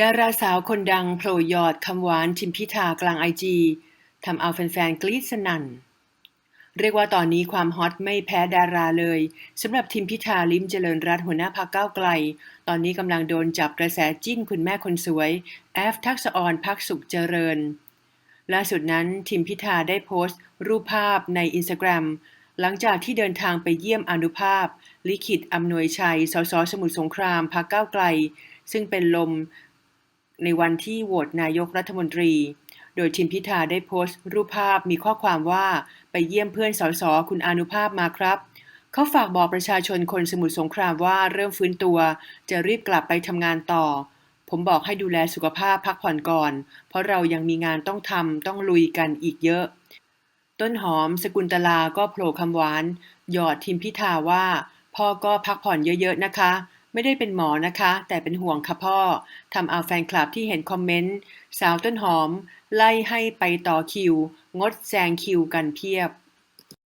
ดาราสาวคนดังโผล่หยอดคำหวานทิมพิธากลางไอจีทำเอาแฟนๆ กรี๊ดสนั่น เรียกว่าตอนนี้ความฮอตไม่แพ้ดาราเลยสำหรับทิมพิธาลิ้มเจริญรัตน์หัวหน้าพรรคก้าวไกล ตอนนี้กำลังโดนจับกระแสจิ้นคุณแม่คนสวย แอฟทักษออนพักสุขเจริญ ล่าสุดนั้นทิมพิธาได้โพสต์ รูปภาพในอินสตาแกรมหลังจากที่เดินทางไปเยี่ยมอนุภาพ ลิขิตอำนวยชัย สสสมุทรสงครามพรรคก้าวไกล ซึ่งเป็นลม ในวันที่โหวตนายกรัฐมนตรี โดยทิมพิธาได้โพสต์ รูปภาพมีข้อความว่าไปเยี่ยมเพื่อนสสคุณอนุภาพมาครับ เขาฝากบอกประชาชนคนสมุทรสงครามว่าเริ่มฟื้นตัว จะรีบกลับไปทำงานต่อ ผมบอกให้ดูแลสุขภาพพักผ่อนก่อน เพราะเรายังมีงานต้องทำต้องลุยกันอีกเยอะ ต้นหอมสกุลตลาก็โผล่คำหวาน หยอดทิมพิธาว่า พ่อก็พักผ่อนเยอะๆนะคะ ไม่ได้เป็นหมอนะคะ แต่เป็นห่วงค่ะพ่อทำเอาแฟนคลับที่เห็นคอมเมนต์ สาวต้นหอม ไล่ให้ไปต่อคิว งดแซงคิวกันเพียบ